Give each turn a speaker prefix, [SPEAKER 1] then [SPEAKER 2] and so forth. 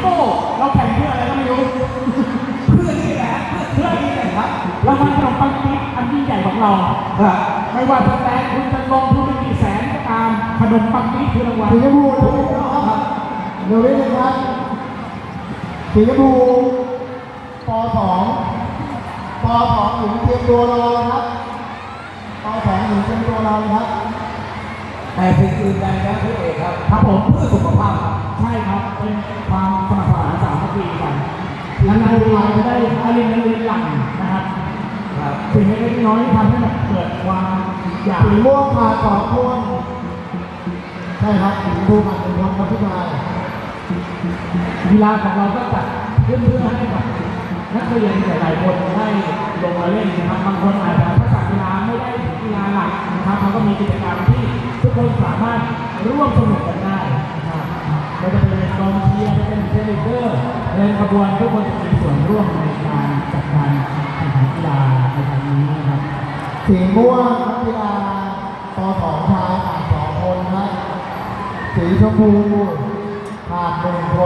[SPEAKER 1] โก้เราแข่งเพื่ออะไรก็ไม่รู้
[SPEAKER 2] เพื่อนนี่แหละเพื่อนนี่แหละครับ
[SPEAKER 1] รางวัลขนมปังปี๊บอันยิ่งใหญ่ของเรา
[SPEAKER 2] ครับ
[SPEAKER 1] ไม่ว่าจะแต่คุณจะลงทุนไปกี่แสนก็ตามขนมปังปี๊บคือรางวัล
[SPEAKER 3] สีชมพูนะครับเดี๋ยวนี้นะครับสีชมพูปสองปสองหญิงเตรียมตัวรอนะครับปสองหญิงเตรียมตัวรอนะครับ
[SPEAKER 2] แต่สิ่งอื่นใดนะพี่เอกครับ
[SPEAKER 1] ครับผม
[SPEAKER 2] เพื่อสุขภาพครับ
[SPEAKER 1] ใช่ครับเป็น นานๆทีเราจะได้อารินอารินหลังนะครับ
[SPEAKER 2] ครับ
[SPEAKER 1] สิ่งเล็กๆน้อยๆที่ทำให้แบบเกิดความอยาก
[SPEAKER 3] สีม่วงขาสองคนใช่ครับสีชมพูขาหนึ่งคนครับพี่ชาย
[SPEAKER 1] กีฬาของเราก็จัดขึ้นเพื่อให้กับนักเรียนหลายๆคนได้ลงมาเล่นนะครับบางคนอาจจะทักษะกีฬาไม่ได้ถึงกีฬาหลักนะครับเขาก็มีกิจกรรมที่ทุกคนสามารถร่วมสนุกกันได้ เดินขบวนทุกคนจะมีส่วนร่วมในการจัดการแข่งขันกีฬาในครั้งนี้นะครับ
[SPEAKER 3] สีม่วงนักกีฬาปสองชายขาดสองคนครับสีชมพูขาดหนึ่งค